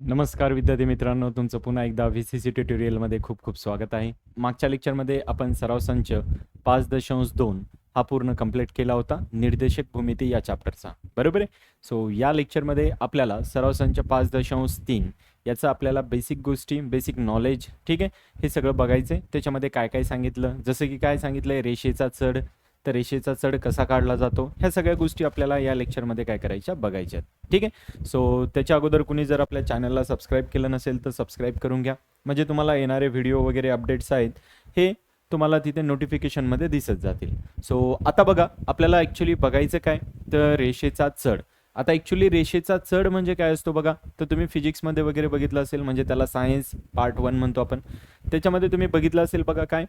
नमस्कार विद्यार्थी मित्रांनो तुमचं पुन्हा एकदा व्ही सी सी ट्युटोरियलमध्ये खूप खूप स्वागत आहे. मागच्या लेक्चरमध्ये आपण सराव संच पाच दशांश दोन हा पूर्ण कंप्लीट केला होता निर्देशक भूमिती या चॅप्टरचा बरोबर आहे? सो या लेक्चरमध्ये आपल्याला सराव संच पाच दशांश तीन याचं आपल्याला बेसिक गोष्टी बेसिक नॉलेज ठीक आहे? हे सगळं बघायचं आहे त्याच्यामध्ये काय काय सांगितलं? जसं की काय सांगितलं आहे रेषेचा चढ तर रेषेचा चढ कसा काढला जातो ह्या सगळ्या गोष्टी आपल्याला या लेक्चरमध्ये काय करायच्या बघायच्या ठीक आहे? सो त्याच्या अगोदर कुणी जर आपल्या चॅनलला सबस्क्राईब केलं नसेल तर सबस्क्राईब करून घ्या. म्हणजे तुम्हाला येणारे व्हिडिओ वगैरे अपडेट्स आहेत हे तुम्हाला तिथे नोटिफिकेशनमध्ये दिसत जातील. सो आता बघा आपल्याला ॲक्च्युली बघायचं काय? तर रेषेचा चढ. आता ॲक्च्युली रेषेचा चढ म्हणजे काय असतो बघा? तर तुम्ही फिजिक्समध्ये वगैरे बघितलं असेल म्हणजे त्याला सायन्स पार्ट वन म्हणतो आपण. त्याच्यामध्ये तुम्ही बघितलं असेल बघा काय?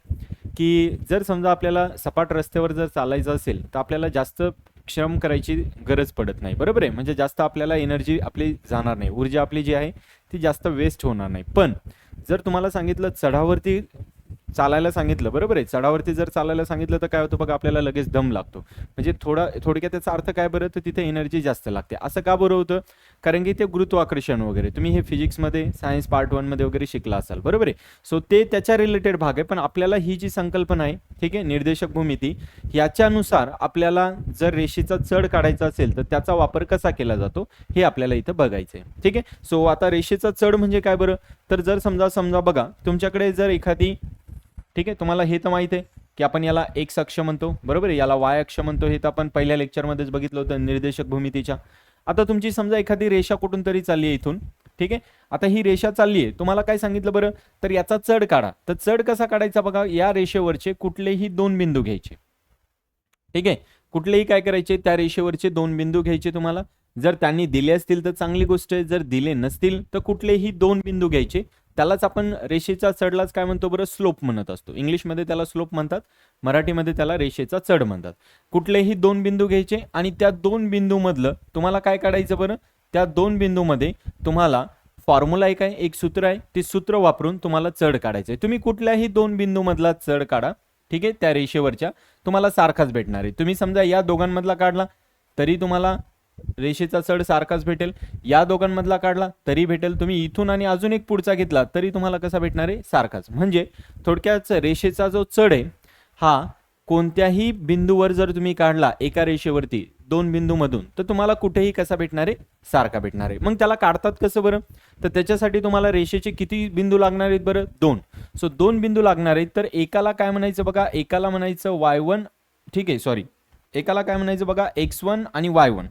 की जर समजा आपल्याला सपाट रस्त्यावर जर चालायचं असेल तर आपल्याला जास्त श्रम करायची गरज पडत नाही. बरोबर आहे? म्हणजे जास्त आपल्याला एनर्जी आपली जाणार नाही. ऊर्जा आपली जी आहे ती जास्त वेस्ट होणार नाही. पण जर तुम्हाला सांगितलं चढावरती चालायला सांगितलं बरोबर आहे? चढावरती जर चालायला सांगितलं तर काय होतं बघा आपल्याला लगेच दम लागतो. म्हणजे थोडा थोडक्यात त्याचा अर्थ काय बरं? तर तिथे एनर्जी जास्त लागते. असं का बरं होतं? कारण की ते गुरुत्वाकर्षण वगैरे. तुम्ही हे फिजिक्समध्ये सायन्स पार्ट वनमध्ये वगैरे शिकला असाल बरोबर आहे? सो ते त्याच्या रिलेटेड भाग आहे पण आपल्याला ही जी संकल्पना आहे ठीक आहे निर्देशक भूमिती याच्यानुसार आपल्याला जर रेषेचा चढ काढायचा असेल तर त्याचा वापर कसा केला जातो हे आपल्याला इथं बघायचं आहे ठीक आहे? सो आता रेषेचा चढ म्हणजे काय बरं? तर जर समजा समजा बघा तुमच्याकडे जर एखादी ठीक आहे तुम्हाला हे तर माहीत आहे की आपण याला एक्स अक्ष म्हणतो बरोबर आहे? याला वाय अक्ष म्हणतो हे तर आपण पहिल्या लेक्चरमध्येच बघितलं होतं निर्देशक भूमितीच्या आता तुमची समजा एखादी रेषा कुठून तरी चालली आहे इथून ठीक आहे? आता ही रेषा चालली आहे तुम्हाला काय सांगितलं बरं? तर याचा चढ काढा. तर चढ कसा काढायचा बघा या रेषेवरचे कुठलेही दोन बिंदू घ्यायचे. ठीक आहे? कुठलेही काय करायचे? त्या रेषेवरचे दोन बिंदू घ्यायचे तुम्हाला. जर त्यांनी दिले असतील तर चांगली गोष्ट आहे जर दिले नसतील तर कुठलेही दोन बिंदू घ्यायचे. त्यालाच आपण रेषेचा चढलाच काय म्हणतो बरं? स्लोप म्हणत असतो. इंग्लिशमध्ये त्याला स्लोप म्हणतात मराठीमध्ये त्याला रेषेचा चढ म्हणतात. कुठलेही दोन बिंदू घ्यायचे आणि त्या दोन बिंदूमधलं तुम्हाला काय काढायचं बरं? त्या दोन बिंदूमध्ये तुम्हाला फॉर्म्युला एक आहे एक सूत्र आहे ते सूत्र वापरून तुम्हाला चढ काढायचं आहे. तुम्ही कुठल्याही दोन बिंदूमधला चढ काढा ठीक आहे? त्या रेषेवरच्या तुम्हाला सारखाच भेटणार आहे. तुम्ही समजा या दोघांमधला काढला तरी तुम्हाला रेषेचा चढ सारखाच भेटेल. या दोघांमधला काढला तरी भेटेल. तुम्ही इथून आणि अजून एक पुढचा घेतला तरी तुम्हाला कसा भेटणार आहे? सारखाच. म्हणजे थोडक्यात रेषेचा जो चढ आहे हा कोणत्याही बिंदूवर जर तुम्ही काढला एका रेषेवरती दोन बिंदूमधून तर तुम्हाला कुठेही कसा भेटणार आहे? सारखा भेटणार आहे. मग त्याला काढतात कसं बरं? तर त्याच्यासाठी तुम्हाला रेषेचे किती बिंदू लागणार आहेत बरं? दोन. सो दोन बिंदू लागणार आहेत. तर एकाला काय म्हणायचं बघा? एकाला म्हणायचं वाय वन. ठीक आहे सॉरी. एकाला काय म्हणायचं बघा? एक्स वन आणि वाय वन.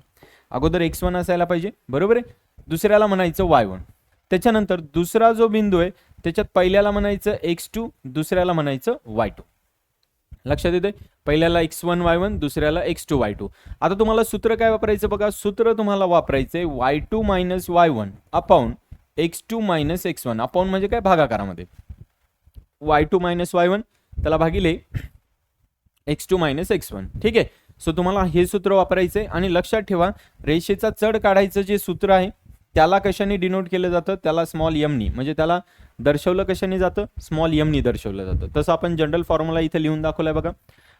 अगोदर एक्स वन असायला पाहिजे बरोबर आहे? दुसऱ्याला म्हणायचं वाय वन त्याच्यानंतर दुसरा जो बिंदू आहे त्याच्यात पहिल्याला म्हणायचं एक्स टू दुसऱ्याला म्हणायचं वाय टू लक्षात येते पहिल्याला एक्स वन वाय वन दुसऱ्याला एक्स टू वाय टू आता तुम्हाला सूत्र काय वापरायचं बघा? सूत्र तुम्हाला वापरायचं आहे y two minus y one upon x two minus x one upon म्हणजे काय? भागाकारामध्ये. Y two minus y one त्याला भागिले x two minus x one ठीक आहे? सो तुम्हाला हे सूत्र वापरायचं आहे आणि लक्षात ठेवा रेषेचा चढ काढायचं जे सूत्र आहे त्याला कशाने डिनोट केलं जातं? त्याला स्मॉल यमनी म्हणजे त्याला दर्शवलं कशाने जातं? स्मॉल यमनी दर्शवलं जातं. तसं आपण जनरल फॉर्म्युला इथे लिहून दाखवलाय बघा.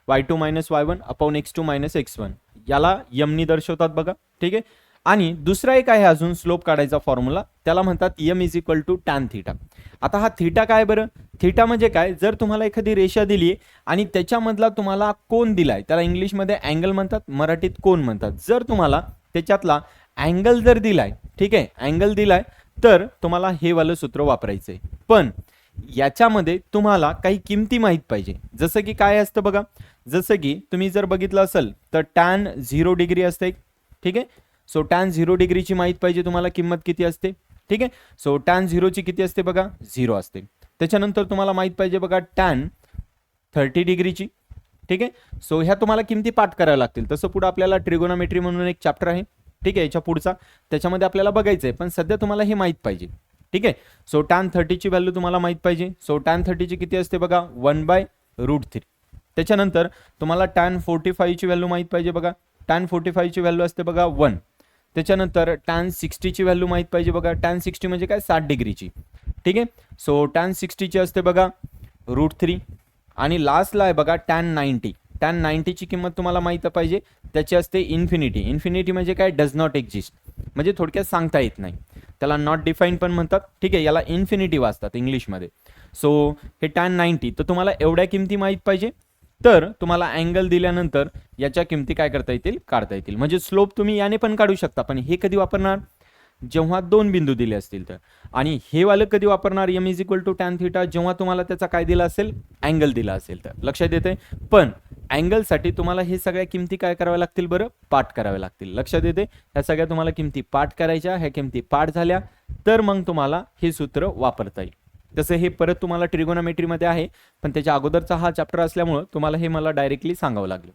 Y two minus y one upon x two minus x one याला यमनी दर्शवतात बघा. ठीक आहे? आणि दुसरा एक आहे अजून स्लोप काढायचा फॉर्म्युला त्याला म्हणतात m is equal to tan theta आता हा थिटा काय बरं? थिटा म्हणजे काय? जर तुम्हाला एखादी रेषा दिली आणि त्याच्यामधला तुम्हाला कोण दिलाय त्याला इंग्लिशमध्ये अँगल म्हणतात मराठीत कोण म्हणतात. जर तुम्हाला त्याच्यातला अँगल जर दिलाय ठीक आहे अँगल दिलाय तर तुम्हाला हे वालं सूत्र वापरायचं आहे पण याच्यामध्ये तुम्हाला काही किमती माहीत पाहिजे. जसं की काय असतं बघा? जसं की तुम्ही जर बघितलं असेल तर टॅन झिरो डिग्री असते ठीक आहे? सो टॅन झिरो डिग्रीची माहीत पाहिजे तुम्हाला किंमत किती असते? ठीक आहे? सो टॅन झिरोची किती असते बघा? झिरो असते. त्याच्यानंतर तुम्हाला माहीत पाहिजे बघा टॅन थर्टी डिग्रीची ठीक आहे? सो ह्या तुम्हाला किमती पाठ कराव्या लागतील. तसं पुढं आपल्याला ट्रिगोनॉमेट्री म्हणून एक चॅप्टर आहे. ठीक आहे? याच्या पुढचा. त्याच्यामध्ये आपल्याला बघायचं आहे पण सध्या तुम्हाला हे माहीत पाहिजे. ठीक आहे? सो टॅन थर्टीची व्हॅल्यू तुम्हाला माहीत पाहिजे. सो टॅन थर्टीची किती असते बघा? वन बाय रूट थ्री त्याच्यानंतर तुम्हाला टॅन फोर्टी फाईव्हची व्हॅल्यू माहीत पाहिजे बघा. टॅन फोर्टी फाईव्हची व्हॅल्यू असते बघा वन त्याच्यानंतर टॅन सिक्स्टीची व्हॅल्यू माहीत पाहिजे बघा. टॅन सिक्स्टी म्हणजे काय? साठ डिग्रीची. ठीक आहे? सो टॅन सिक्स्टीची असते बघा रूट थ्री आणि लास्टला आहे बघा टॅन नाईन्टी टॅन नाईन्टीची किंमत तुम्हाला माहीत पाहिजे. त्याची असते इन्फिनिटी इन्फिनिटी म्हणजे काय? डज नॉट एक्झिस्ट म्हणजे थोडक्यात सांगता येत नाही. त्याला नॉट डिफाईन पण म्हणतात. ठीक आहे? याला इन्फिनिटी वाचतात इंग्लिशमध्ये. सो हे टॅन नाईन्टी तर तुम्हाला एवढ्या किमती माहीत पाहिजे. तर तुम्हाला अँगल दिल्यानंतर याच्या किमती काय करता येतील? काढता येतील. म्हणजे स्लोप तुम्ही याने पण काढू शकता पण हे कधी वापरणार? जेव्हा दोन बिंदू दिले असतील तर. आणि हे वालं कधी वापरणार? M is equal to tan theta जेव्हा तुम्हाला त्याचा काय दिला असेल? अँगल दिला असेल तर. लक्षात येते पण अँगलसाठी तुम्हाला हे सगळ्या किमती काय कराव्या लागतील बरं? पाठ कराव्या लागतील. लक्षात येते ह्या सगळ्या तुम्हाला किमती पाठ करायच्या ह्या किमती पाठ झाल्या. तर मग तुम्हाला हे सूत्र वापरता येईल. जसं हे परत तुम्हाला ट्रिगोनॉमेट्रीमध्ये आहे पण त्याच्या अगोदरचा हा चॅप्टर असल्यामुळं तुम्हाला हे मला डायरेक्टली सांगावं लागलं.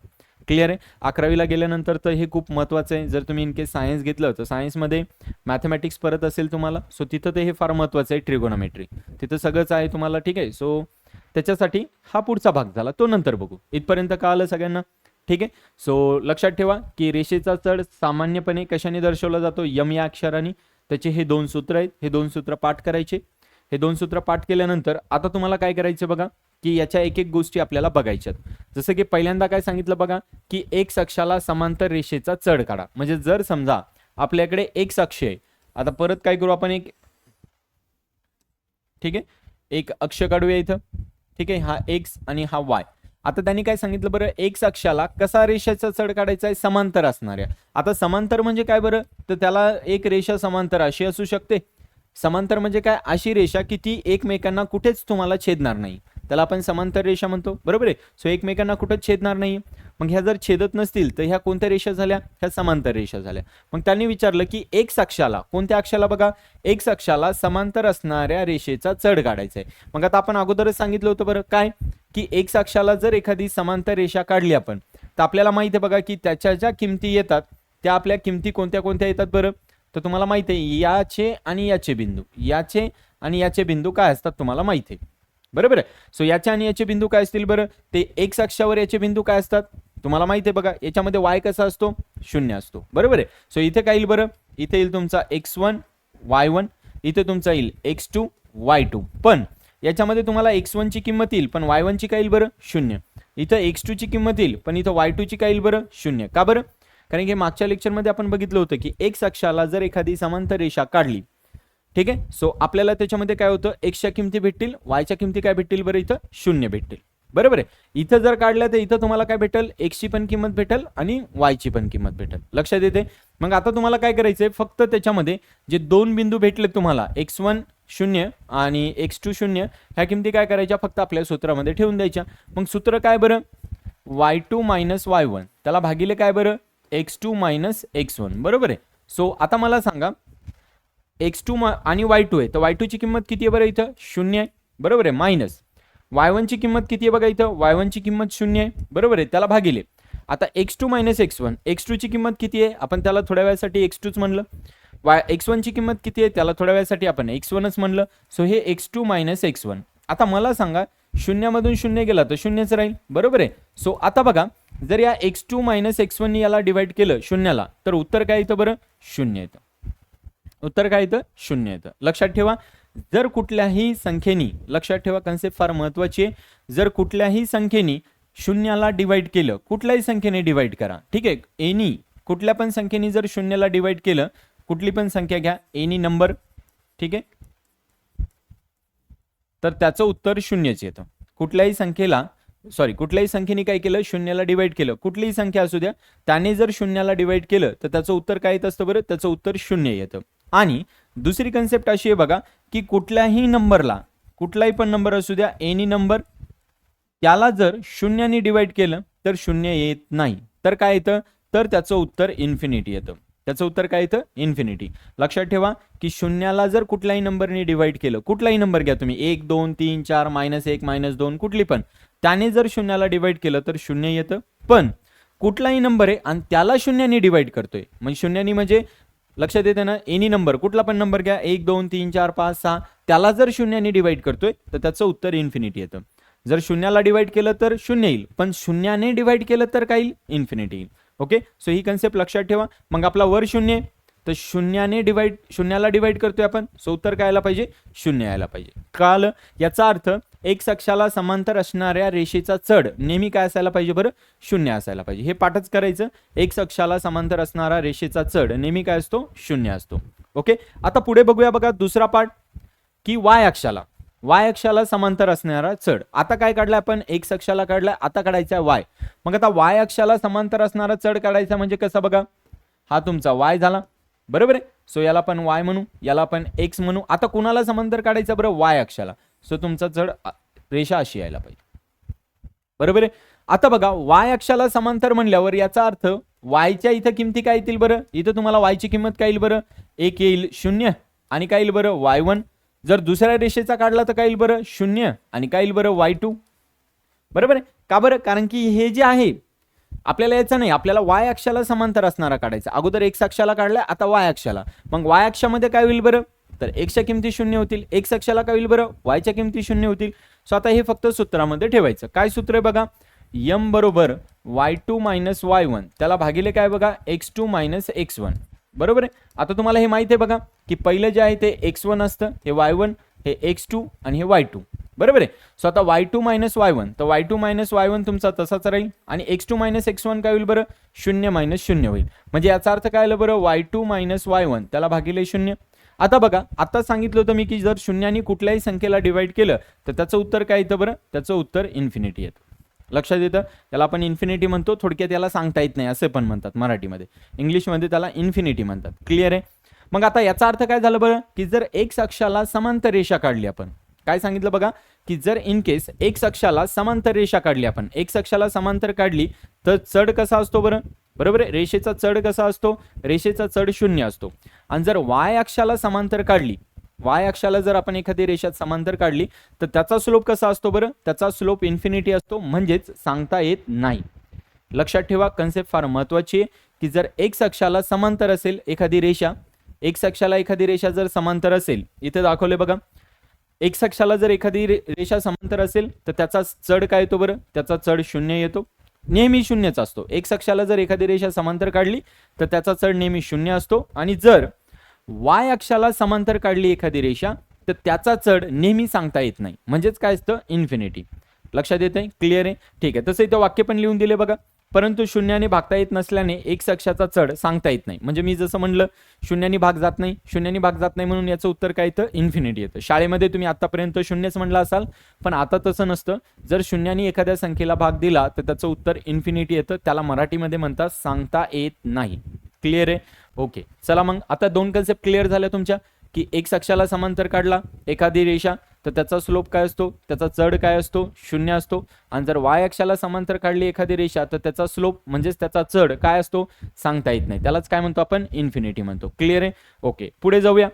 क्लिअर आहे? अकरावीला गेल्यानंतर तर हे खूप महत्त्वाचं आहे. जर तुम्ही इनकेस सायन्स घेतलं तर सायन्समध्ये मॅथमॅटिक्स परत असेल तुम्हाला सो तिथं ते हे फार महत्त्वाचं आहे ट्रिगोनॉमेट्री तिथं सगळंच आहे तुम्हाला ठीक आहे? सो त्याच्यासाठी हा पुढचा भाग झाला. तो नंतर बघू. इथपर्यंत का आलं सगळ्यांना? ठीक आहे? सो लक्षात ठेवा की रेषेचा चढ सामान्यपणे कशाने दर्शवला जातो? यम या अक्षराने. त्याचे हे दोन सूत्र आहेत. हे दोन सूत्र पाठ करायचे. हे दोन सूत्र पाठ केल्यानंतर आता तुम्हाला काय करायचं बघा की याच्या एक एक गोष्टी आपल्याला बघायच्यात. जसं की पहिल्यांदा काय सांगितलं बघा की एक अक्षाला समांतर रेषेचा चढ काढा. म्हणजे जर समजा आपल्याकडे एक अक्ष आहे आता परत काय करू आपण एक ठीक आहे? एक अक्ष काढूया इथं. ठीक आहे? हा एक्स आणि हा वाय आता त्यांनी काय सांगितलं बरं? एक्स अक्षाला कसा रेषेचा चढ काढायचा आहे? समांतर असणाऱ्या. आता समांतर म्हणजे काय बरं? तर त्याला एक रेषा समांतर अशी असू शकते. समांतर म्हणजे काय? अशी रेषा की ती एकमेकांना कुठेच तुम्हाला छेदणार नाही. त्याला आपण समांतर रेषा म्हणतो. बरोबर आहे? सो एकमेकांना कुठंच छेदणार नाही. मग ह्या जर छेदत नसतील तर ह्या कोणत्या रेषा झाल्या? ह्या समांतर रेषा झाल्या. मग त्यांनी विचारलं की एक अक्षाला कोणत्या अक्षाला बघा? एक अक्षाला समांतर असणाऱ्या रेषेचा चढ काढायचा आहे. मग आता आपण अगोदरच सांगितलं होतं बरं. काय? की एक अक्षाला जर एखादी समांतर रेषा काढली आपण तर आपल्याला माहिती आहे बघा की त्याच्या ज्या किमती येतात त्या आपल्या किमती कोणत्या कोणत्या येतात बरं? तर तुम्हाला माहीत आहे याचे आणि याचे बिंदू. याचे आणि याचे बिंदू काय असतात तुम्हाला माहीत आहे. बरोबर आहे? सो याचे आणि याचे बिंदू काय असतील बरं? ते एक्स अक्षावर याचे बिंदू काय असतात? तुम्हाला माहिती आहे बघा याच्यामध्ये वाय कसा असतो? शून्य असतो. बरोबर आहे? सो इथे काय येईल बरं? इथे येईल तुमचा एक्स वन वाय वन. इथे तुमचा येईल एक्स टू वाय टू. पण याच्यामध्ये तुम्हाला एक्स वनची किंमत येईल पण वाय वनची काय येईल बरं? शून्य. इथं एक्स टूची किंमत येईल पण इथं वाय टूची काय येईल बरं? शून्य. का बरं? कारण की मागच्या लेक्चरमध्ये आपण बघितलं होतं की एक्स अक्षाला जर एखादी समांतर रेषा काढली ठीक आहे? सो आपल्याला त्याच्यामध्ये काय होतं? एक्सच्या किमती भेटतील वायच्या किमती काय भेटतील बरं इथं? शून्य भेटतील. बरोबर आहे? इथं जर काढलं तर इथं तुम्हाला काय भेटेल? एक्सची पण किंमत भेटेल आणि वायची पण किंमत भेटेल. लक्षात येते मग आता तुम्हाला काय करायचंय? फक्त त्याच्यामध्ये जे दोन बिंदू भेटले तुम्हाला एक्स वन शून्य आणि एक्स टू शून्य ह्या किमती काय करायच्या? फक्त आपल्या सूत्रामध्ये ठेवून द्यायच्या. मग सूत्र काय बरं? Y two minus y one त्याला भागिले काय बरं? X two minus x one बरोबर आहे? सो आता मला सांगा एक्स टू आणि वाय टू आहे तर वाय टूची किंमत किती आहे बरं इथं? शून्य आहे बरोबर आहे? मायनस. वाय वनची किंमत किती आहे बघा इथं? वाय वनची किंमत शून्य आहे बरोबर आहे? त्याला भागिले. आता x two minus x one x टूची किंमत किती आहे? आपण त्याला थोड्या वेळासाठी एक्स टूच म्हणलं. वाय एक्स वनची किंमत किती आहे? त्याला थोड्या वेळासाठी आपण एक्स वनच म्हणलं. सो हे x two minus x one. आता मला सांगा शून्यामधून शून्य गेला तर शून्यच राहील बरोबर आहे? सो आता बघा जर या x two minus x one याला डिवाइड केलं शून्याला तर उत्तर काय येतं बरं? शून्य येतं. उत्तर काय येतं? शून्य येतं. लक्षात ठेवा जर कुठल्याही संख्येनी लक्षात ठेवा कन्सेप्ट फार महत्वाची आहे जर कुठल्याही संख्येनी शून्याला डिवाइड केलं कुठल्याही संख्येने डिवाइड करा. ठीक आहे? एनी कुठल्या पण संख्येने जर शून्याला डिवाइड केलं कुठली पण संख्या घ्या एनी नंबर ठीक आहे? तर त्याचं उत्तर शून्यच येतं. कुठल्याही संख्येला सॉरी कुठल्याही संख्येने काय केलं? शून्याला डिवाइड केलं. कुठलीही संख्या असू द्या त्याने जर शून्याला डिवाइड केलं तर त्याचं उत्तर काय येत असतं बरं? त्याचं उत्तर शून्य येतं. आणि दुसरी कन्सेप्ट अशी आहे बघा की कुठल्याही नंबरला कुठलाही पण नंबर असू द्या एनी नंबर त्याला जर शून्याने डिवाइड केलं तर शून्य येत नाही. तर काय येतं? तर त्याचं उत्तर इन्फिनिटी येतं. त्याचं उत्तर काय येतं? इन्फिनिटी लक्षात ठेवा की शून्याला जर कुठल्याही नंबरने डिवाइड केलं कुठलाही नंबर घ्या तुम्ही. एक दोन तीन चार मायनस एक मायनस दोन कुठली पण. त्याने जर शून्याला डिवाइड केलं तर शून्य येतं. पण कुठलाही नंबर आहे आणि त्याला शून्याने डिवाइड करतोय. म्हणजे शून्याने म्हणजे लक्षात येते ना एनी नंबर कुठला पण नंबर घ्या एक दोन तीन चार पाच सहा त्याला जर शून्याने डिवाइड करतोय तर त्याचं उत्तर इन्फिनिटी येतं. जर शून्याला डिवाइड केलं तर शून्य येईल पण शून्याने डिवाइड केलं तर काय येईल? इन्फिनिटी येईल. ओके सो ही कन्सेप्ट लक्षात ठेवा. मग आपला वर शून्य तर शून्याने डिवाइड शून्याला डिवाइड करतोय आपण. सो उत्तर काय यायला पाहिजे? शून्य यायला पाहिजे. कळालं याचा अर्थ एक अक्षाला समांतर असणाऱ्या रेषेचा चढ नेहमी काय असायला पाहिजे बरं? शून्य असायला पाहिजे. हे पाठच करायचं. एक अक्षाला समांतर असणारा रेषेचा चढ नेहमी काय असतो? शून्य असतो. ओके? आता पुढे बघूया बघा दुसरा पार्ट की वाय अक्षाला. वाय अक्षाला समांतर असणारा चढ. आता काय काढलाय आपण? एक अक्षाला काढलाय आता काढायचा वाय. मग आता वाय अक्षाला समांतर असणारा चढ काढायचा म्हणजे कसा बघा? हा तुमचा वाय झाला. बरोबर आहे? सो याला पण वाय म्हणू याला पण एक्स म्हणू. आता कुणाला समांतर काढायचं बरं? वाय अक्षाला. सो तुमचा चढ रेषा अशी यायला पाहिजे. बरोबर आहे? आता बघा वाय अक्षाला समांतर म्हणल्यावर याचा अर्थ वायच्या इथं किमती काय येतील बरं? इथं तुम्हाला वायची किंमत काय येईल बरं? एक येईल शून्य आणि काय येईल बरं? Y one. जर दुसऱ्या रेषेचा काढला तर काय येईल बरं? शून्य आणि काय येईल बरं? Y two. बरोबर आहे? का बरं? कारण की हे जे आहे आपल्याला याचं नाही आपल्याला वाय अक्षाला समांतर असणारा काढायचा. अगोदर एक्स अक्षाला काढलाय आता वाय अक्षाला. मग वाय अक्षामध्ये काय होईल बरं? तर एक्सच्या किमती शून्य होतील. एक्स अक्षाला काय होईल बरं? वायच्या किमती शून्य होतील. सो आता हे फक्त सूत्रामध्ये ठेवायचं. काय सूत्र आहे बघा? यम बरोबर y two minus y one त्याला भागिले काय बघा? X two minus x one बरोबर आहे? आता तुम्हाला हे माहिती आहे बघा की पहिलं जे आहे ते एक्स वन असतं. हे वाय वन हे एक्स टू आणि हे वाय टू बरोबर आहे? सो आता y two minus y one तर y two minus y one तुमचा तसाच राहील. आणि x two minus x one काय होईल बरं? शून्य मायनस शून्य होईल. म्हणजे याचा अर्थ काय आलं बरं? Y two minus y one त्याला भागिले शून्य. आता बघा आता सांगितलं होतं मी की जर शून्याने कुठल्याही संख्येला डिवाइड केलं तर त्याचं उत्तर काय येतं बरं? त्याचं उत्तर इन्फिनिटी येतं. लक्षात येतं? त्याला आपण इन्फिनिटी म्हणतो थोडक्यात याला सांगता येत नाही असे पण म्हणतात मराठीमध्ये. इंग्लिशमध्ये त्याला इन्फिनिटी म्हणतात. क्लिअर आहे? मग आता याचा अर्थ काय झालं बरं? की जर एक्स अक्षाला समांतर रेषा काढली आपण काय सांगितलं बघा? की जर इन केस एक्स अक्षाला समांतर रेषा काढली आपण एक्स अक्षाला समांतर काढली तर चढ कसा असतो बरं? बरोबर आहे? रेषेचा चढ कसा असतो? रेषेचा चढ शून्य असतो. आणि जर वाय अक्षाला समांतर काढली वाय अक्षाला जर आपण एखादी रेषात समांतर काढली तर त्याचा स्लोप कसा असतो बरं? त्याचा स्लोप इन्फिनिटी असतो म्हणजेच सांगता येत नाही. लक्षात ठेवा कन्सेप्ट फार महत्वाची आहे की जर एक्स अक्षाला समांतर असेल एखादी रेषा एक्स अक्षाला एखादी रेषा जर समांतर असेल इथे दाखवले बघा. एक्स अक्षाला जर एखादी रेषा समांतर असेल तर त्याचा चढ काय येतो बरं? त्याचा चढ शून्य येतो. नेहमी शून्यच असतो. एक्स अक्षाला जर एखादी रेषा समांतर काढली तर त्याचा चढ नेहमी शून्य असतो. आणि जर वाय अक्षाला समांतर काढली एखादी रेषा तर त्याचा चढ नेहमी सांगता येत नाही. म्हणजेच काय असतं? इन्फिनिटी. लक्षात येत आहे क्लिअर आहे? ठीक आहे. तसं इथं वाक्य पण लिहून दिले बघा. परंतु शून्याने भागता येत नसल्याने एक अक्षाचा चढ सांगता येत नाही. म्हणजे मी जसं म्हणलं शून्याने भाग जात नाही शून्याने भाग जात नाही म्हणून याचं उत्तर काय येतं? इन्फिनिटी येतं. शाळेमध्ये तुम्ही आतापर्यंत शून्यच म्हणलं असाल पण आता तसं नसतं. जर शून्याने एखाद्या संख्येला भाग दिला तर त्याचं उत्तर इन्फिनिटी येतं. त्याला मराठीमध्ये म्हणतात सांगता येत नाही. क्लिअर आहे? ओके चला मग आता दोन कन्सेप्ट क्लिअर झाल्या तुमच्या की एक अक्षाला समांतर काढला एखादी रेषा तर त्याचा स्लोप काय असतो? त्याचा चढ काय असतो? शून्य असतो. आणि जर वाय अक्षाला समांतर काढली एखादी रेषा तर त्याचा स्लोप म्हणजेच त्याचा चढ काय असतो? सांगता येत नाही. त्यालाच काय म्हणतो आपण? इन्फिनिटी म्हणतो. क्लिअर आहे? ओके पुढे जाऊया.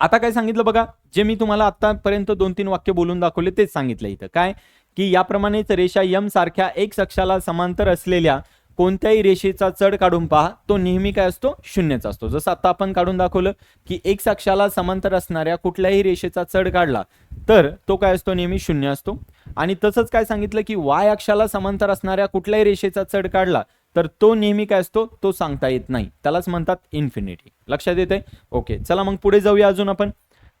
आता काय सांगितलं बघा? जे मी तुम्हाला आतापर्यंत दोन तीन वाक्य बोलून दाखवले तेच सांगितलं इथं. काय? की याप्रमाणेच रेषा यम सारख्या एक अक्षाला समांतर असलेल्या कोणत्याही रेषेचा चढ काढून पहा तो नेहमी काय असतो? शून्यच असतो. जसं आता आपण काढून दाखवलं की एक साक्षाला समांतर असणाऱ्या कुठल्याही रेषेचा चढ काढला तर तो काय असतो? नेहमी शून्य असतो. आणि तसंच काय सांगितलं की वाय अक्षाला समांतर असणाऱ्या कुठल्याही रेषेचा चढ काढला तर तो नेहमी काय असतो? तो सांगता येत नाही. त्यालाच म्हणतात इन्फिनिटी लक्षात येते ओके चला मग पुढे जाऊया अजून आपण.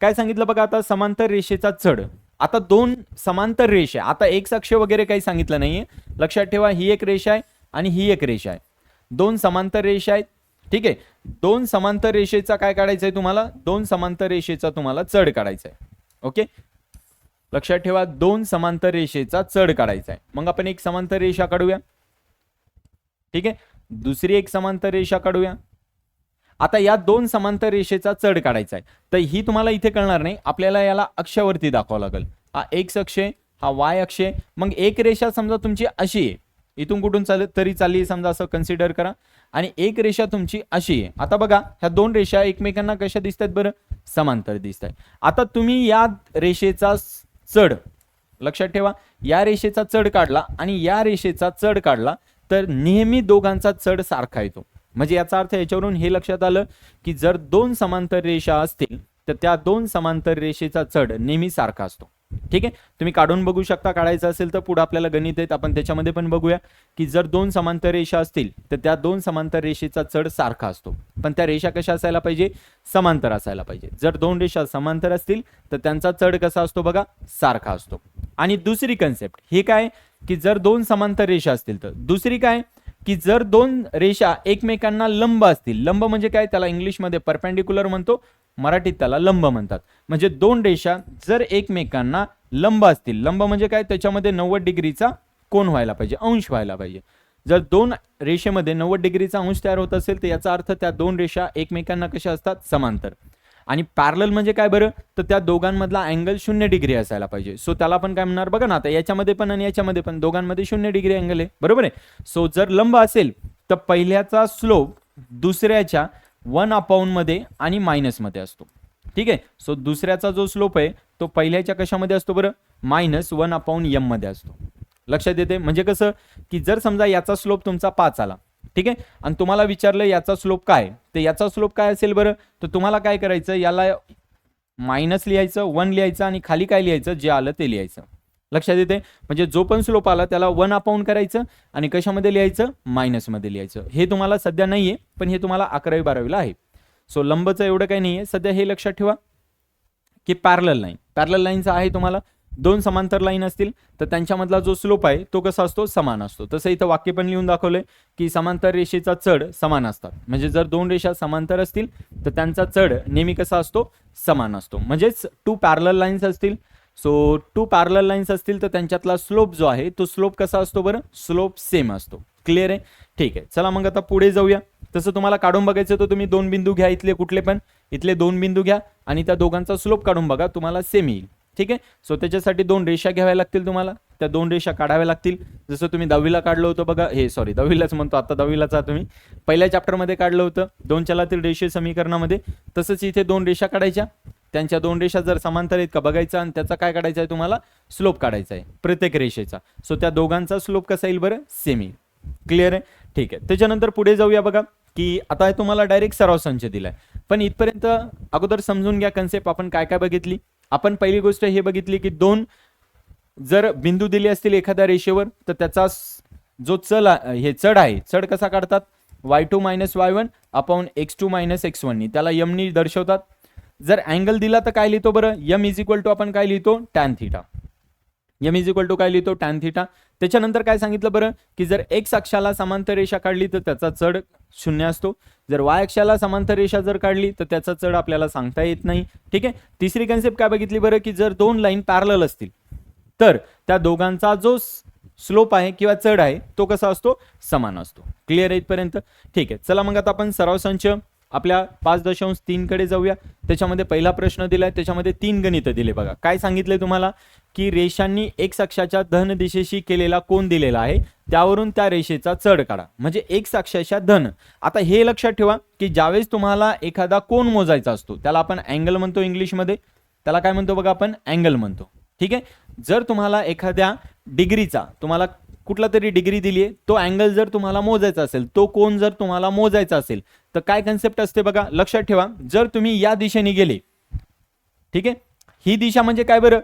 काय सांगितलं बघा आता? समांतर रेषेचा चढ. आता दोन समांतर रेषा आता एक साक्ष वगैरे काही सांगितलं नाहीये. लक्षात ठेवा ही एक रेषा आहे. आणि ही एक रेषा आहे. दोन समांतर रेषा आहेत. ठीक आहे? दोन समांतर रेषेचा काय काढायचं आहे तुम्हाला? दोन समांतर रेषेचा तुम्हाला चढ काढायचा आहे. ओके? लक्षात ठेवा दोन समांतर रेषेचा चढ काढायचा आहे. मग आपण एक समांतर रेषा काढूया. ठीक आहे? दुसरी एक समांतर रेषा काढूया. आता या दोन समांतर रेषेचा चढ काढायचा आहे. तर ही तुम्हाला इथे कळणार नाही. आपल्याला याला अक्षावरती दाखवावं लागेल. हा एक्स अक्ष हा वाय अक्ष मग एक रेषा समजा तुमची अशी आहे. इथून कुठून चालत तरी चालली समजा असं कन्सिडर करा. आणि एक रेषा तुमची अशी आहे. आता बघा ह्या दोन रेषा एकमेकांना कशा दिसत आहेत बरं? समांतर दिसत आहेत आता तुम्ही या रेषेचा चढ लक्षात ठेवा. या रेषेचा चढ काढला आणि या रेषेचा चढ काढला तर नेहमी दोघांचा चढ सारखा येतो. म्हणजे याचा अर्थ याच्यावरून हे लक्षात आलं की जर दोन समांतर रेषा असतील तर त्या दोन समांतर रेषेचा चढ नेहमी सारखा असतो. ठीक आहे? तुम्ही काढून बघू शकता काढायचं असेल तर पुढे आपल्याला गणित आहेत. आपण त्याच्यामध्ये पण बघूया की जर दोन समांतर रेषा असतील तर त्या दोन समांतर रेषेचा चढ सारखा असतो. पण त्या रेषा कशा असायला पाहिजे? समांतर असायला पाहिजे. जर दोन रेषा समांतर असतील तर त्यांचा चढ कसा असतो बघा? सारखा असतो. आणि दुसरी कन्सेप्ट हे काय? की जर दोन समांतर रेषा असतील तर. दुसरी काय? की जर दोन रेषा एकमेकांना लंब असतील. लंब म्हणजे काय? त्याला इंग्लिशमध्ये परपेंडिक्युलर म्हणतो. मराठीत त्याला लंब म्हणतात. म्हणजे दोन रेषा जर एकमेकांना लंब असतील लंब म्हणजे काय? त्याच्यामध्ये नव्वद डिग्रीचा कोण व्हायला पाहिजे अंश व्हायला पाहिजे. जर दोन रेषेमध्ये नव्वद डिग्रीचा अंश तयार होत असेल तर याचा अर्थ त्या दोन रेषा एकमेकांना कशा असतात? समांतर. आणि पॅरल म्हणजे काय बरं? तर त्या दोघांमधला अँगल शून्य डिग्री असायला पाहिजे. सो त्याला आपण काय म्हणणार? बघा ना आता याच्यामध्ये पण आणि याच्यामध्ये पण दोघांमध्ये शून्य डिग्री अँगल आहे. बरोबर आहे? सो जर लंब असेल तर पहिल्याचा स्लोप दुसऱ्याच्या वनमध्ये आणि मायनसमध्ये असतो. ठीक आहे? सो दुसऱ्याचा जो स्लोप आहे तो पहिल्याच्या कशामध्ये असतो बरं? मायनस वन अपाऊन यममध्ये असतो. लक्षात येते म्हणजे कसं? की जर समजा याचा स्लोप तुमचा पाच आला ठीक आहे? आणि तुम्हाला विचारलं याचा स्लोप काय? तर याचा स्लोप काय असेल बरं? तर तुम्हाला काय करायचं? याला मायनस लिहायचं वन लिहायचं आणि खाली काय लिहायचं? जे आलं ते लिहायचं. लक्षात येते? म्हणजे जो पण स्लोप आला त्याला वन अपाऊंड करायचं आणि कशामध्ये लिहायचं? मायनसमध्ये लिहायचं. हे तुम्हाला सध्या नाही आहे पण हे तुम्हाला अकरावी बारावीला आहे. सो लंबचं एवढं काही नाही आहे सध्या हे लक्षात ठेवा की पॅरल लाईन पॅरल लाईनचा आहे तुम्हाला. दोन समांतर लाईन असतील तर त्यांच्यामधला जो स्लोप आहे तो कसा असतो? समान असतो. तसं इथं वाक्य पण लिहून दाखवलंय की समांतर रेषेचा चढ समान असतात. म्हणजे जर दोन रेषा समांतर असतील तर त्यांचा चढ नेहमी कसा असतो? समान असतो. म्हणजेच टू पॅरल लाईन्स असतील सो टू पॅरल लाईन्स असतील तर त्यांच्यातला स्लोप जो आहे तो स्लोप कसा असतो बरं? स्लोप सेम असतो. क्लिअर आहे? ठीक आहे. चला मग आता पुढे जाऊया. तसं तुम्हाला काढून बघायचं तर तुम्ही दोन बिंदू घ्या इथले कुठले पण. इथले दोन बिंदू घ्या आणि त्या दोघांचा स्लोप काढून बघा तुम्हाला सेम येईल. ठीक आहे? सो त्याच्यासाठी दोन रेषा घ्याव्या लागतील तुम्हाला. त्या दोन रेषा काढाव्या लागतील. जसं तुम्ही दहावीला काढलं होतं बघा हे सॉरी दहावीलाच म्हणतो आता दहावीलाचा तुम्ही. पहिल्या चॅप्टरमध्ये काढलं होतं दोन चलातील रेषे समीकरणामध्ये. तसंच इथे दोन रेषा काढायच्या. त्यांच्या दोन रेषा जर समांतर आहेत का बघायचा आणि त्याचा काय काढायचा आहे तुम्हाला? स्लोप काढायचा आहे प्रत्येक रेषेचा. सो त्या दोघांचा स्लोप कसा येईल बरं? सेमी क्लिअर आहे? ठीक आहे. त्याच्यानंतर पुढे जाऊया बघा की आता तुम्हाला डायरेक्ट सराव संच दिलाय. पण इथपर्यंत अगोदर समजून घ्या कन्सेप्ट आपण काय काय बघितली? आपण पहिली गोष्ट हे बघितली की दोन जर बिंदू दिले असतील एखाद्या रेषेवर तर त्याचा जो चल हे चढ आहे चढ कसा काढतात? Y two minus y one upon x two minus x वननी त्याला यमनी दर्शवतात. जर अँगल दिला तर काय लिहितो बरं? यम इज इक्वल टू आपण काय लिहितो? Tan theta m is equal to काय लिहितो? टॅन थिटा त्याच्यानंतर काय सांगितलं बरं? की जर एक्स अक्षाला समांतर रेषा काढली तर त्याचा चढ शून्य असतो. जर वाय अक्षाला समांतर रेषा जर काढली तर त्याचा चढ आपल्याला सांगता येत नाही. ठीक आहे? तिसरी कन्सेप्ट काय बघितली बरं? की जर दोन लाईन पॅरल असतील तर त्या दोघांचा जो स्लोप आहे किंवा चढ आहे तो कसा असतो? समान असतो. क्लिअर आहे इथपर्यंत? ठीक आहे. चला मग आता आपण सराव संच आपल्या पाच दशांश तीनकडे जाऊया. त्याच्यामध्ये पहिला प्रश्न दिला आहे त्याच्यामध्ये तीन गणितं दिले बघा. काय सांगितले तुम्हाला? की रेषांनी एक अक्षाच्या धन दिशेशी केलेला कोण दिलेला आहे त्यावरून त्या रेषेचा चढ काढा. म्हणजे एक अक्षाच्या धन. आता हे लक्षात ठेवा की ज्यावेळेस तुम्हाला एखादा कोण मोजायचा असतो त्याला आपण अँगल म्हणतो इंग्लिशमध्ये. त्याला काय म्हणतो बघा आपण? अँगल म्हणतो. ठीक आहे? जर तुम्हाला एखाद्या डिग्रीचा तुम्हाला कुठला तरी डिग्री दिली आहे तो अँगल जर तुम्हाला मोजायचा असेल तो कोण जर तुम्हाला मोजायचा असेल तर काय कन्सेप्ट असते बघा लक्षात ठेवा जर तुम्ही या दिशेने गेले ठीक आहे? ही दिशा म्हणजे काय बरं?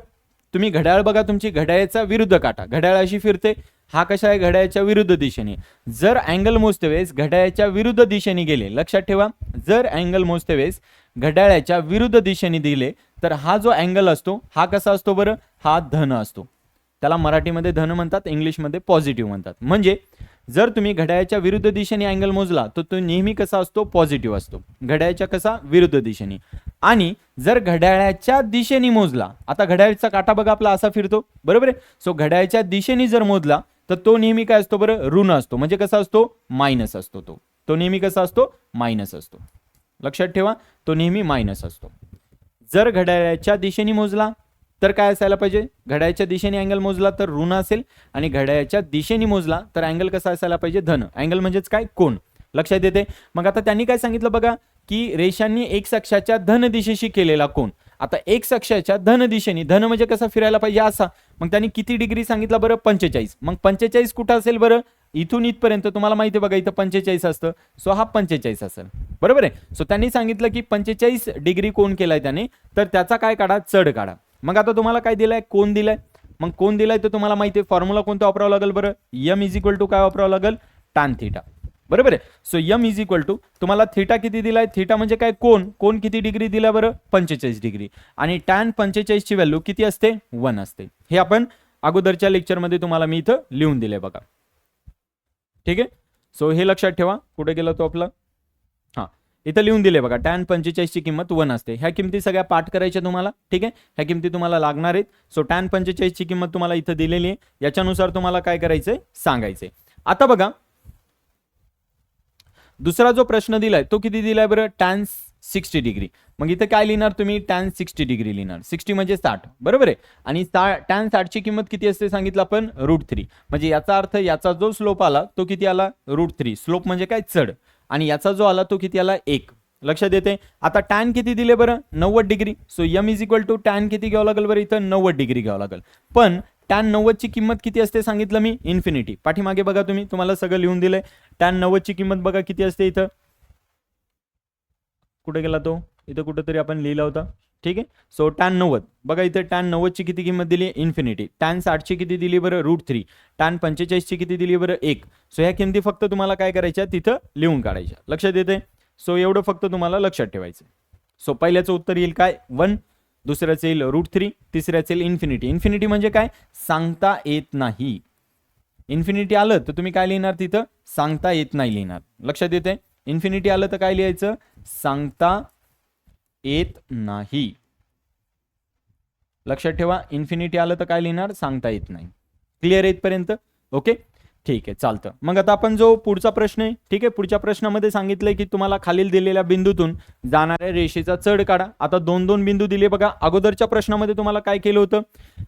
तुम्ही घड्याळ बघा तुमची घड्याळाचा विरुद्ध काटा घड्याळ अशी फिरते हा कशा आहे? घड्याळाच्या विरुद्ध दिशेने. जर अँगल मोजते वेळेस घड्याळाच्या विरुद्ध दिशेने गेले लक्षात ठेवा जर अँगल मोजते वेळेस घड्याळाच्या विरुद्ध दिशेने दिले तर हा जो अँगल असतो हा कसा असतो बरं? हा धन असतो. त्याला मराठीमध्ये धन म्हणतात इंग्लिशमध्ये पॉझिटिव्ह म्हणतात. म्हणजे जर तुम्ही घड्याळ्याच्या विरुद्ध दिशेने अँगल मोजला तर तो नेहमी कसा असतो? पॉझिटिव्ह असतो. घड्याळ्याच्या कसा? विरुद्ध दिशेने. आणि जर घड्याळाच्या दिशेने मोजला आता घड्याळचा काटा बघा आपला असा फिरतो. बरोबर आहे? सो घड्याळच्या दिशेने जर मोजला तर तो नेहमी काय असतो बरं? ऋण असतो. म्हणजे कसा असतो? मायनस असतो तो. तो नेहमी कसा असतो? मायनस असतो. लक्षात ठेवा तो नेहमी मायनस असतो. जर घड्याळाच्या दिशेने मोजला तर काय असायला पाहिजे? घड्याळाच्या दिशेने अँगल मोजला तर ऋण असेल आणि घड्याळच्या दिशेने मोजला तर अँगल कसा असायला पाहिजे? धन. अँगल म्हणजेच काय? कोण लक्षात येते? मग आता त्यांनी काय सांगितलं बघा? की रेषांनी एक अक्षाच्या धन दिशेशी केलेला कोण आता एक अक्षाच्या धन दिशेने धन म्हणजे कसा फिरायला पाहिजे असा? मग त्यांनी किती डिग्री सांगितलं बरं? पंचेचाळीस. मग पंचेचाळीस कुठं असेल बरं? इथून इथपर्यंत. तुम्हाला माहिती आहे बघा इथं पंचेचाळीस असतं. सो हा पंचेचाळीस असेल. बरोबर आहे? सो त्यांनी सांगितलं की पंचेचाळीस डिग्री कोण केलाय त्याने? तर त्याचा काय काढा? चढ काढा. मग आता तुम्हाला काय दिलंय? कोण दिलंय? मग कोण दिलाय तर तुम्हाला माहिती आहे. फॉर्म्युला कोणता वापरावं लागेल बरं? यम इज इक्वल टू काय वापरावं लागेल? टान थिटा बरोबर आहे? So m is equal to तुम्हाला थिटा किती दिलाय? थिटा म्हणजे काय? कोण? कोण किती डिग्री दिला बरं? पंचेचाळीस डिग्री आणि टॅन पंचेचाळीसची व्हॅल्यू किती असते? वन असते. हे आपण अगोदरच्या लेक्चरमध्ये तुम्हाला मी इथं लिहून दिले बघा. ठीक आहे? सो हे लक्षात ठेवा. कुठे गेला तो आपला? इथं लिहून दिले बघा टॅन पंचेचाळीसची किंमत वन असते. ह्या किमती सगळ्या पाठ करायच्या तुम्हाला ठीक आहे? ह्या किमती तुम्हाला लागणार आहेत. सो टॅन पंचेचाळीसची किंमत तुम्हाला इथं दिलेली आहे. याच्यानुसार तुम्हाला काय करायचंय? सांगायचंय. आता बघा दुसरा जो प्रश्न दिलाय तो किती दिलाय बरं? Tan sixty degree. मग इथं काय लिहिणार तुम्ही? टॅन सिक्स्टी डिग्री लिहिणार. सिक्स्टी म्हणजे साठ. बरोबर आहे? आणि टॅन साठची किंमत किती असते सांगितलं आपण? Root three. म्हणजे याचा अर्थ याचा जो स्लोप आला तो किती आला? Route three. स्लोप म्हणजे काय? चढ. आणि याचा जो आला तो किती आला? एक. लक्षात येते? आता टॅन किती दिले बरं? नव्वद degree. So m is equal to tan किती घ्यावं लागेल बरं इथं? नव्वद डिग्री घ्यावं लागेल. पण टॅन नव्वदची किंमत किती असते सांगितलं मी? इन्फिनिटी पाठीमागे बघा तुम्ही. तुम्हाला सगळं लिहून दिलंय. टॅन नव्वदची किंमत बघा किती असते इथं? कुठे गेला तो? इथं कुठेतरी आपण लिहिला होता. ठीक आहे? सो टॅन नव्वद. बघा इथं टॅन नव्वदची किती किंमत दिली? इन्फिनिटी टॅन साठची किती दिली बरं? रूट थ्री टॅन पंचेचाळीसची किती दिली बरं? एक. सो ह्या किमती फक्त तुम्हाला काय करायच्या? तिथं लिहून काढायच्या. लक्षात येते सो एवढं फक्त तुम्हाला लक्षात ठेवायचं सो पहिल्याचं उत्तर येईल काय? वन दुसऱ्याचं येईल रूट थ्री तिसऱ्याचं येईल इन्फिनिटी इन्फिनिटी म्हणजे काय? सांगता येत नाही. इन्फिनिटी आलं तर तुम्ही काय लिहिणार तिथं? सांगता येत नाही लिहिणार. लक्षात येते इन्फिनिटी आलं तर काय लिहायचं? सांगता येत नाही. लक्षात ठेवा इन्फिनिटी आलं तर काय लिहिणार? सांगता येत नाही. क्लिअर येतपर्यंत? ओके ठीक आहे चालतं. मग आता आपण जो पुढचा प्रश्न आहे ठीक आहे पुढच्या प्रश्नामध्ये सांगितलंय की तुम्हाला खालील दिलेल्या बिंदूतून जाणाऱ्या रेषेचा चढ काढा. आता दोन दोन बिंदू दिले बघा. अगोदरच्या प्रश्नामध्ये तुम्हाला काय केलं होतं?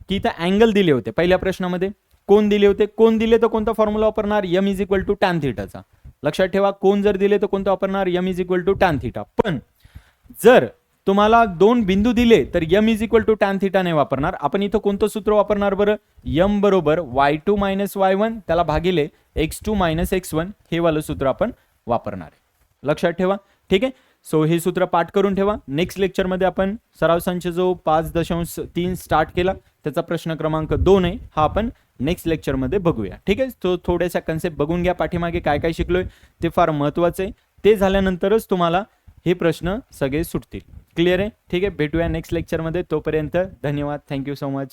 की इथं अँगल दिले होते पहिल्या प्रश्नामध्ये. कोण दिले होते? कोण दिले तर कोणता फॉर्म्युला वापरणार? M is equal to tan थिटाचा लक्षात ठेवा कोण जर दिले तर कोणतं वापरणार? M is equal to tan theta पण जर तुम्हाला दोन बिंदू दिले तर m is equal to tan theta नाही वापरणार. आपण इथं कोणतं सूत्र वापरणार बरं? यम बरोबर y two minus y one त्याला भागिले x two minus x one हे वालं सूत्र आपण वापरणार आहे. लक्षात ठेवा. ठीक आहे? सो हे सूत्र पाठ करून ठेवा. नेक्स्ट लेक्चरमध्ये आपण सराव जो पाच दशांश तीन स्टार्ट केला त्याचा प्रश्न क्रमांक दोन आहे हा आपण नेक्स्ट लेक्चरमध्ये बघूया. ठीक आहे? तो थोड्याशा कन्सेप्ट बघून घ्या. पाठीमागे काय काय शिकलोय ते फार महत्त्वाचं आहे. ते झाल्यानंतरच तुम्हाला हे प्रश्न सगळे सुटतील. क्लिअर आहे? ठीक आहे भेटूया नेक्स्ट लेक्चरमध्ये तोपर्यंत धन्यवाद. Thank you so much